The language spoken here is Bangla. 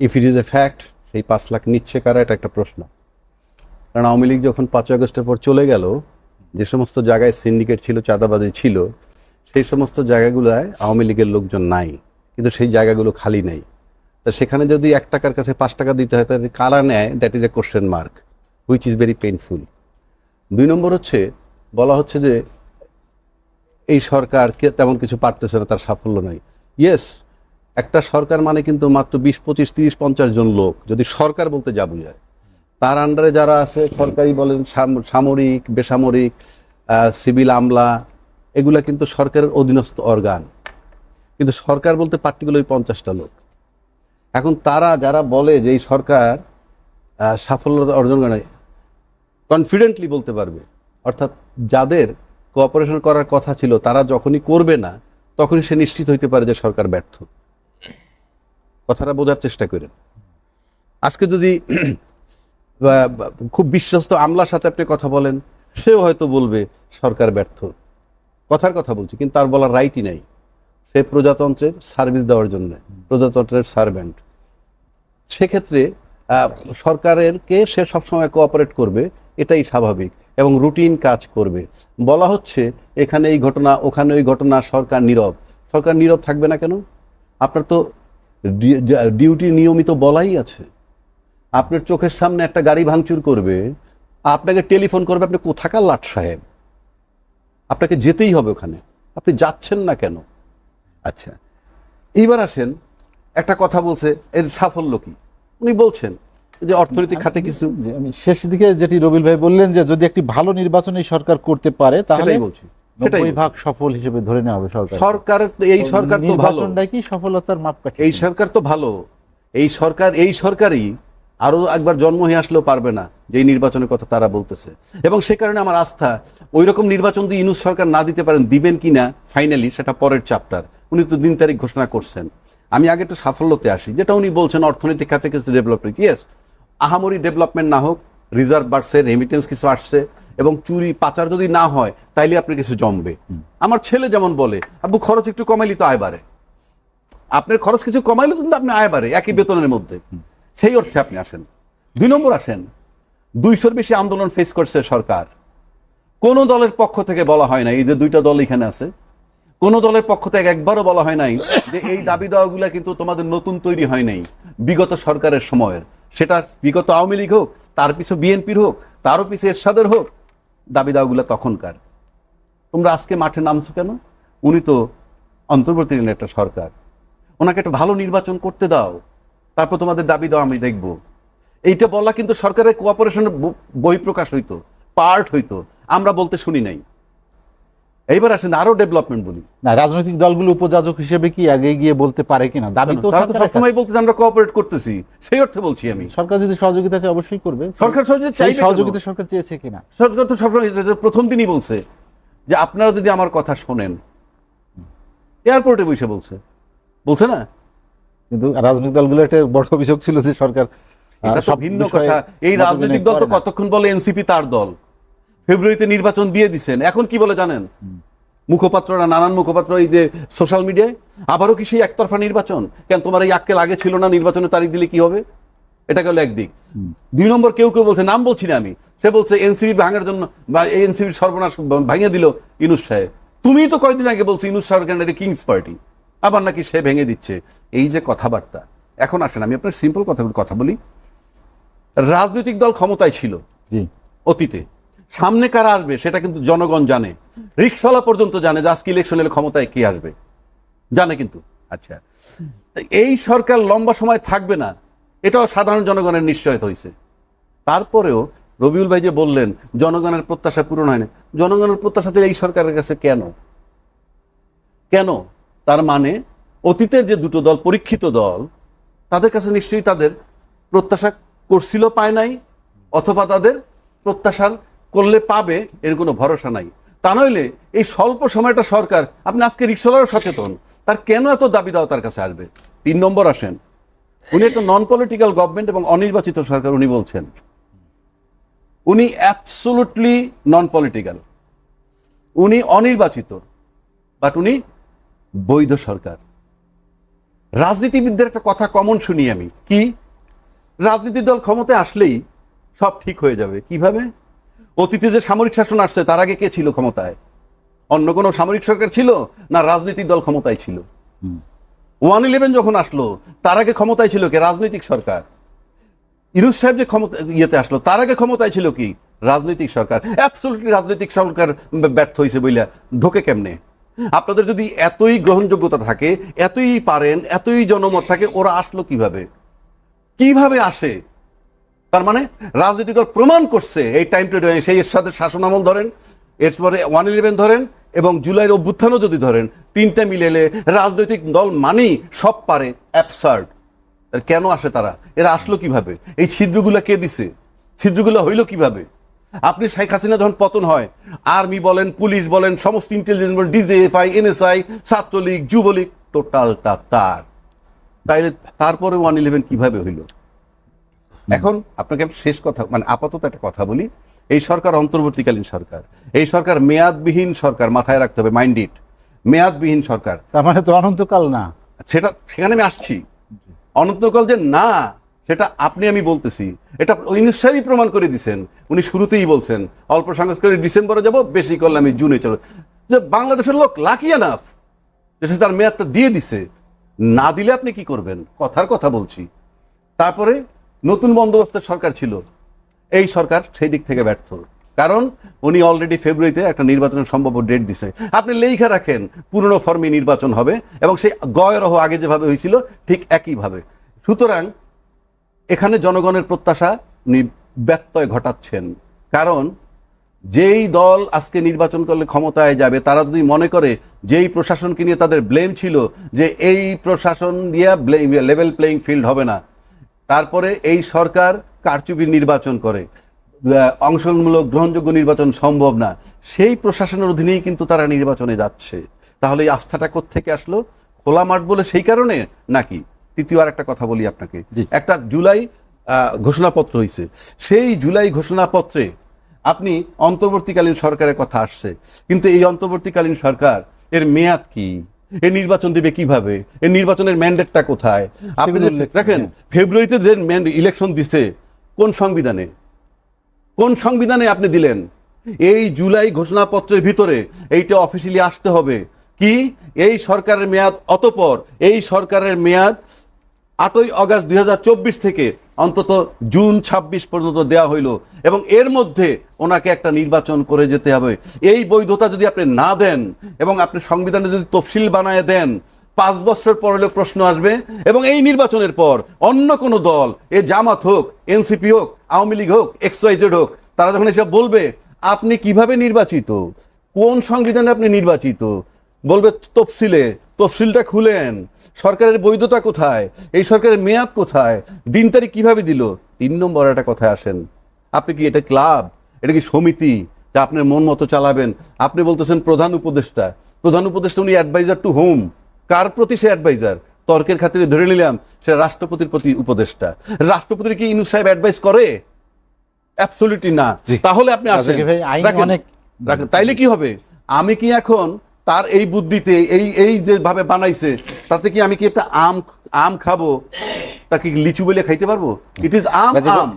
If it is a fact সেই পাঁচ লাখ নিচ্ছে কারা, এটা একটা প্রশ্ন। কারণ আওয়ামী লীগ যখন পাঁচ আগস্টের পর চলে গেল, যে সমস্ত জায়গায় সিন্ডিকেট ছিল, চাঁদাবাজি ছিল, সেই সমস্ত জায়গাগুলোয় আওয়ামী লীগের লোকজন নাই, কিন্তু সেই জায়গাগুলো খালি নেই। তা সেখানে যদি এক টাকার কাছে পাঁচ টাকা দিতে হয়, তাহলে কারা নেয়? That is a question mark which is very painful দুই নম্বর হচ্ছে, বলা হচ্ছে যে, এই সরকার তেমন কিছু পারতেছে না, তার সাফল্য নাই। ইয়েস একটা সরকার মানে কিন্তু মাত্র বিশ পঁচিশ তিরিশ পঞ্চাশ জন লোক। যদি সরকার বলতে যা বোঝায়। তার আন্ডারে যারা আছে সরকারি বলেন সাম- সামরিক বেসামরিক সিভিল আমলা এগুলা কিন্তু সরকারের অধীনস্থ অর্গান কিন্তু সরকার বলতে পার্টিকুলার পঞ্চাশটা লোক। এখন তারা যারা বলে যে এই সরকার আহ, সাফল্য অর্জন করে কনফিডেন্টলি বলতে পারবে। অর্থাৎ যাদের কোঅপারেশন করার কথা ছিল তারা যখনই করবে না তখনই সে নিশ্চিত হইতে পারে যে সরকার ব্যর্থ। কথাটা বোঝার চেষ্টা করেন। আজকে যদি খুব বিশ্বস্ত আমলার সাথে আপনি কথা বলেন, সেও হয়তো বলবে সরকার ব্যর্থ। কথার কথা বলছি, কিন্তু তার বলার রাইটই নাই। সে প্রজাতন্ত্রের সার্ভিস দেওয়ার জন্য, প্রজাতন্ত্রের সার্ভেন্ট সেক্ষেত্রে সরকারেরকে সে সবসময় কোঅপারেট করবে, এটাই স্বাভাবিক, এবং রুটিন কাজ করবে। বলা হচ্ছে, এখানে এই ঘটনা, ওখানে ওই ঘটনা, সরকার নীরব। সরকার নীরব থাকবে না কেন? আপনার তো ডিউটি নিয়মিত বলাই আছে। আপনার চোখের সামনে একটা গাড়ি ভাঙচুর করবে আপনাকে টেলিফোন করবে আপনি কোথাকার লাট সাহেব? আপনাকে যেতেই হবে ওখানে। আপনি যাচ্ছেন না কেন? আচ্ছা এইবার আসেন একটা কথা বলছে এর সাফল্য কি? উনি বলছেন যে অর্থনৈতিক খাতে কিছু যে আমি শেষ দিকে যেটি রবিল ভাই বললেন যে যদি একটি ভালো নির্বাচনী সরকার করতে পারে তাহলে বলছি। নব্বই ভাগ সফল হিসেবে ধরে নেওয়া হবে সরকার সরকারের এই সরকার তো ভালো। কি সফলতার মাপকাঠি? এই সরকার তো ভালো। এই সরকার এই সরকারই আরও একবার জন্ম হয়ে আসলেও পারবে না যে নির্বাচনের কথা তারা বলতেছে। এবং সে কারণে আমার আস্থা ওই রকম নির্বাচন দিয়ে ইনুস সরকার না দিতে পারেন দিবেন কি না? ফাইনালি সেটা পরের চ্যাপ্টার উনি তো দিন তারিখ ঘোষণা করছেন। আমি আগে একটু সাফল্যতে আসি। যেটা উনি বলছেন অর্থনৈতিক খাতে কিছু ডেভেলপমেন্ট ইয়েস আহামরি ডেভেলপমেন্ট না হোক রিজার্ভ বাড়ছে রেমিটেন্স কিছু আসছে। এবং চুরি, পাচার যদি না হয়, তাইলে আপনি কিছু জমবে। আমার ছেলে যেমন বলে, আব্বু, খরচ একটু কমাইলি তো আয় বাড়ে। আপনার খরচ কিছু কমাইলে কিন্তু আপনি আয় বাড়ে, একই বেতনের মধ্যে। সেই অর্থে আপনি আসেন। দুই নম্বর আসেন, দুইশোর বেশি আন্দোলন ফেস করছে সরকার। কোন দলের পক্ষ থেকে বলা হয় নাই, এই যে দুইটা দল এখানে আছে, কোন দলের পক্ষ থেকে একবারও বলা হয় নাই যে এই দাবি দেওয়াগুলা কিন্তু তোমাদের নতুন তৈরি হয় নাই, বিগত সরকারের সময়ের। সেটা বিগত আওয়ামী লীগ হোক, তার পিছু বিএনপির হোক, তারও পিছু এরশাদের হোক দাবি দাওয়াগুলো তখনকার। তোমরা আজকে মাঠে নামছো কেন? উনি তো অন্তর্বর্তীকালীন একটা সরকার। ওনাকে একটা ভালো নির্বাচন করতে দাও, তারপর তোমাদের দাবি দাও আমি দেখব। এইটা বলা কিন্তু সরকারের কোঅপারেশনের বই প্রকাশ হইতো পার্ট হইতো, আমরা বলতে শুনি নাই। এইবার আসেন আরও ডেভেলপমেন্ট বলি। না রাজনৈতিক দলগুলো উপযাজক হিসেবে কি আগে গিয়ে বলতে পারে কিনা? দাবি তো তারা তো সবসময় বলতে আমরা কোঅপারেট করতেছি। সেই অর্থে বলছি আমি। সরকার যদি সহযোগিতা চায় অবশ্যই করবে। সরকার সহযোগিতা কেন? সহযোগিতা সরকার চেয়েছে কিনা? সরকার তো সবসময় প্রথম দিনই বলছে যে আপনারা যদি আমার কথা শোনেন। এয়ারপোর্টে বসে বলছে। বলছে না? কিন্তু রাজনৈতিক দলগুলো একটা বড় অভিযোগ ছিল যে সরকার সব ভিন্ন কথা। এই রাজনৈতিক দল তো কতক্ষণ বলে এনসিপি তার দল? ফেব্রুয়ারিতে নির্বাচন দিয়ে দিচ্ছেন এখন কি বলে জানেন? মুখপাত্ররা নানান মুখপাত্র এই যে সোশ্যাল মিডিয়ায় আবারও কি সেই একতরফা নির্বাচন? কেন তোমার এই আক্কেল আগে ছিল না নির্বাচনের তারিখ দিলে কি হবে? এটা গেল একদিক দুই নম্বর কেউ কেউ বলছে নাম বলছি না আমি। সে বলছে এনসিবি ভাঙার জন্য বা এনসিপির সর্বনাশ ভাঙিয়ে দিল ইনুস সাহেব। তুমি তো কয়েকদিন আগে বলছো ইনুস সরকার এটা কিংস পার্টি? আবার নাকি সে ভেঙে দিচ্ছে। এই যে কথাবার্তা। এখন আসেন আমি আপনার সিম্পল কথাগুলো কথা বলি। রাজনৈতিক দল ক্ষমতায় ছিল অতীতে। সামনে কারা আসবে সেটা কিন্তু জনগণ জানে। রিক্সাওয়ালা পর্যন্ত জানে যে আজকে ইলেকশন এলে ক্ষমতায় কে আসবে। জানে কিন্তু। আচ্ছা। এই সরকার লম্বা সময় থাকবে না, এটাও সাধারণ জনগণের নিশ্চয়তা হয়েছে তারপরেও রবিউল ভাই যে বললেন, জনগণের প্রত্যাশা পূরণ হয় না। জনগণের প্রত্যাশাতে এই সরকারের কাছে কেন? কেন? তার মানে অতীতের যে দুটো দল, পরীক্ষিত দল, তাদের কাছে নিশ্চয়ই তাদের প্রত্যাশা করছিল, পায় নাই, অথবা তাদের প্রত্যাশা করলে পাবে এর কোনো ভরসা নাই। তা নইলে এই স্বল্প সময়টা সরকার, আপনি আজকে রিক্সাওয়ালারও সচেতন, তার কেন এত দাবি দাও তার কাছে আসবে? তিন নম্বর আসেন, উনি একটা নন পলিটিক্যাল গভর্নমেন্ট এবং অনির্বাচিত সরকার, উনি বলছেন, উনি অ্যাবসোলুটলি নন পলিটিক্যাল উনি অনির্বাচিত বাট উনি বৈধ সরকার। রাজনীতিবিদদের একটা কথা কমন শুনি আমি, কি? রাজনীতি দল ক্ষমতায় আসলেই সব ঠিক হয়ে যাবে। কীভাবে? অতীতে যে সামরিক শাসন আসছে, তার আগে কে ছিল ক্ষমতায়? অন্য কোনো সামরিক সরকার ছিল না রাজনৈতিক দল ক্ষমতায় ছিল? ওয়ান ইলেভেন যখন আসলো, তার আগে ক্ষমতায় ছিল কে? রাজনৈতিক সরকার। ইনুস সাহেব যে ক্ষমতা ইয়েতে আসলো, তার আগে ক্ষমতায় ছিল কি? রাজনৈতিক সরকার। অ্যাবসলিউটলি রাজনৈতিক সরকার ব্যর্থ হয়েছে বইলা ঢোকে কেমনে? আপনাদের যদি এতই গ্রহণযোগ্যতা থাকে, এতই পারেন, এতই জনমত থাকে, ওরা আসলো কীভাবে? কীভাবে আসে? তার মানে রাজনৈতিক দল প্রমাণ করছে এই টাইম টু সেই এরশাদের শাসন আমল ধরেন, এরপরে ওয়ান ইলেভেন ধরেন, এবং জুলাইয়ের অভ্যুত্থানও যদি ধরেন, তিনটা মিলেলে রাজনৈতিক দল মানেই সব পারে অ্যাবসার্ড কেন আসে তারা? এরা আসলো কীভাবে? এই ছিদ্রগুলো কে দিছে? ছিদ্রগুলো হইল কীভাবে? আপনি শেখ হাসিনা যখন পতন হয়, আর্মি বলেন, পুলিশ বলেন, সমস্ত ইন্টেলিজেন্স বলেন ডিজিএফআই এনএসআই ছাত্রলীগ, যুবলীগ টোটালটা তার। তাইলে তারপরে ওয়ান ইলেভেন কীভাবে হইল? এখন আপনাকে শেষ কথা মানে আপাতত একটা কথা বলি। এই সরকার অন্তর্বর্তীকালীন সরকার। এই সরকার মেয়াদবিহীন সরকার মাথায় রাখতে হবে মাইন্ডিট মেয়াদবিহীন সরকার। তার মানে তো অনন্তকাল না। সেটা সেখানে আমি আসছি। অনন্তকাল যে না সেটা আপনি আমি বলতেছি। এটা ইউনুস সাহেবই প্রমাণ করে দিছেন। উনি শুরুতেই বলছেন অল্প সংস্কারে ডিসেম্বরে যাব বেশি করলে আমি জুনে চলো। যে বাংলাদেশের লোক লাকি এনাফ যে সে তার মেয়াদটা দিয়ে দিছে। না দিলে আপনি কি করবেন? কথার কথা বলছি। তারপরে নতুন বন্দোবস্তের সরকার ছিল। এই সরকার সেই দিক থেকে ব্যর্থ। কারণ উনি অলরেডি ফেব্রুয়ারিতে একটা নির্বাচনের সম্ভাব্য ডেট দিছে। আপনি লেখা রাখেন, পুরনো ফর্মে নির্বাচন হবে এবং সেই গয়রহ আগে যেভাবে হয়েছিল, ঠিক একইভাবে। সুতরাং এখানে জনগণের প্রত্যাশা উনি ব্যত্যয় ঘটাচ্ছেন। কারণ যেই দল আজকে নির্বাচন করলে ক্ষমতায় যাবে, তারা যদি মনে করে যেই প্রশাসনকে নিয়ে তাদের ব্লেম ছিল, যে এই প্রশাসন দিয়ে লেভেল প্লেইং ফিল্ড হবে না তারপরে এই সরকার কারচুপি নির্বাচন করে। অংশগ্রহণমূলক গ্রহণযোগ্য নির্বাচন সম্ভব না। সেই প্রশাসনের অধীনেই কিন্তু তারা নির্বাচনে যাচ্ছে। তাহলে এই আস্থাটা থেকে আসলো? খোলা মাঠ বলে সেই কারণে নাকি? তৃতীয় আর একটা কথা বলি আপনাকে। একটা জুলাই ঘোষণাপত্র হয়েছে সেই জুলাই ঘোষণাপত্রে আপনি অন্তর্বর্তীকালীন সরকারের কথা আসছে। কিন্তু এই অন্তর্বর্তীকালীন সরকার এর মেয়াদ কি? এর নির্বাচন দেবে কীভাবে? এর নির্বাচনের ম্যান্ডেটটা কোথায়? আপনি দেখেন ফেব্রুয়ারিতে যে ইলেকশন দিছে কোন সংবিধানে? কোন সংবিধানে আপনি দিলেন? এই জুলাই ঘোষণাপত্রের ভিতরে এইটা অফিসিয়ালি আসতে হবে। কি? এই সরকারের মেয়াদ অতপর এই সরকারের মেয়াদ আটই অগাস্ট দুই থেকে অন্তত জুন ২৬ পর্যন্ত দেওয়া হইল। এবং এর মধ্যে ওনাকে একটা নির্বাচন করে যেতে হবে। এই বৈধতা যদি আপনি না দেন এবং আপনি সংবিধানে যদি তফসিল বানায় দেন, পাঁচ বছর পর হলে প্রশ্ন আসবে। এবং এই নির্বাচনের পর অন্য কোনো দল, এ জামাত হোক, এনসিপি হোক, আওয়ামী লীগ হোক এক্স ওয়াই হোক, তারা যখন এসব বলবে, আপনি কীভাবে নির্বাচিত? কোন সংবিধানে আপনি নির্বাচিত? বলবে, তফসিলে, তফসিলটা খুলেন। সরকারের বৈধতা কোথায়? এই সরকারের মেয়াদ কোথায়? দিন তারিখ কীভাবে দিল? তিন নম্বর একটা কথায় আসেন। আপনি কি এটা ক্লাব? এটা কি সমিতি? যা আপনার মন মতো চালাবেন। আপনি বলতেছেন প্রধান উপদেষ্টা। প্রধান উপদেষ্টা উনি অ্যাডভাইজার টু হোম কার প্রতি সে অ্যাডভাইজার তর্কের খাতিরে ধরে নিলাম সে রাষ্ট্রপতির প্রতি উপদেষ্টা। রাষ্ট্রপতির কি ইনু সাহেব অ্যাডভাইস করে? অ্যাবসলিউটলি না। তাহলে আপনি আসেন। তাইলে কি হবে? আমি কি এখন তার এই বুদ্ধিতে এই এই যে ভাবে বানাইছে তাতে কি আমি কি একটা আম আম খাব? তাকে কি লিচু বলে খাইতে পারব? ইট ইজ আম আম।